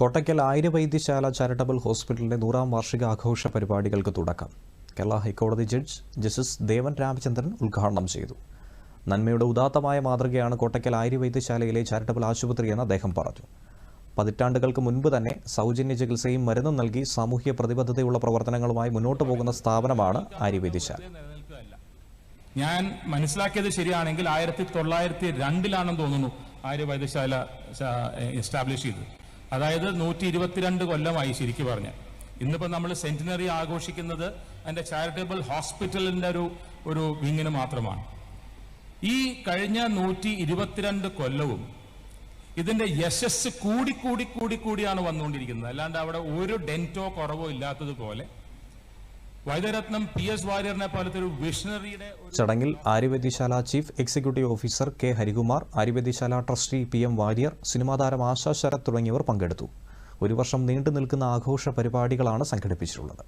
Kottakkal Arya Vaidya Sala charitable ഹോസ്പിറ്റലിന്റെ നൂറാം വാർഷിക ആഘോഷ പരിപാടികൾക്ക് തുടക്കം. കേരള ഹൈക്കോടതി ജഡ്ജ് ജസ്റ്റിസ് ദേവൻ രാമചന്ദ്രൻ ഉദ്ഘാടനം ചെയ്തു. നന്മയുടെ ഉദാത്തമായ മാതൃകയാണ് കോട്ടയ്ക്കൽ ആര്യവൈദ്യശാലയിലെ ചാരിറ്റബിൾ ആശുപത്രി എന്ന് അദ്ദേഹം പറഞ്ഞു. പതിറ്റാണ്ടുകൾക്ക് മുൻപ് തന്നെ സൗജന്യ ചികിത്സയും മരുന്നും നൽകി സാമൂഹ്യ പ്രതിബദ്ധതയുള്ള പ്രവർത്തനങ്ങളുമായി മുന്നോട്ട് പോകുന്ന സ്ഥാപനമാണ് ആര്യവൈദ്യശാല. ഞാൻ മനസ്സിലാക്കിയത് ശരിയാണെങ്കിൽ ആയിരത്തി തൊള്ളായിരത്തി രണ്ടിലാണെന്ന് തോന്നുന്നു ആര്യ വൈദ്യശാല എസ്റ്റാബ്ലിഷ് ചെയ്തത്. അതായത് നൂറ്റി ഇരുപത്തിരണ്ട് കൊല്ലമായി ശരിക്കു പറഞ്ഞ. ഇന്നിപ്പോൾ നമ്മൾ സെന്റിനറി ആഘോഷിക്കുന്നത് അതിന്റെ ചാരിറ്റബിൾ ഹോസ്പിറ്റലിന്റെ ഒരു ഒരു വിങ്ങിന് മാത്രമാണ്. ഈ കഴിഞ്ഞ നൂറ്റി ഇരുപത്തിരണ്ട് കൊല്ലവും ഇതിന്റെ യശസ് കൂടി കൂടി കൂടി കൂടിയാണ് വന്നുകൊണ്ടിരിക്കുന്നത്. അല്ലാണ്ട് അവിടെ ഒരു ഡെന്റോ കുറവോ ഇല്ലാത്തതുപോലെ വൈദ്യരത്നം പി എസ് വാര്യറിനെ പോലത്തെ ഒരു വിഷണറിയുടെ ചടങ്ങിൽ Aryavaidyasala chief executive officer K Harikumar Aryavaidyasala trustee P M Warrier cinema താരം ആശാ ശരത് തുടങ്ങിയവർ പങ്കെടുത്തു. ഒരു വർഷം നീണ്ടു നിൽക്കുന്ന ആഘോഷ പരിപാടികളാണ് സംഘടിപ്പിച്ചിട്ടുള്ളത്.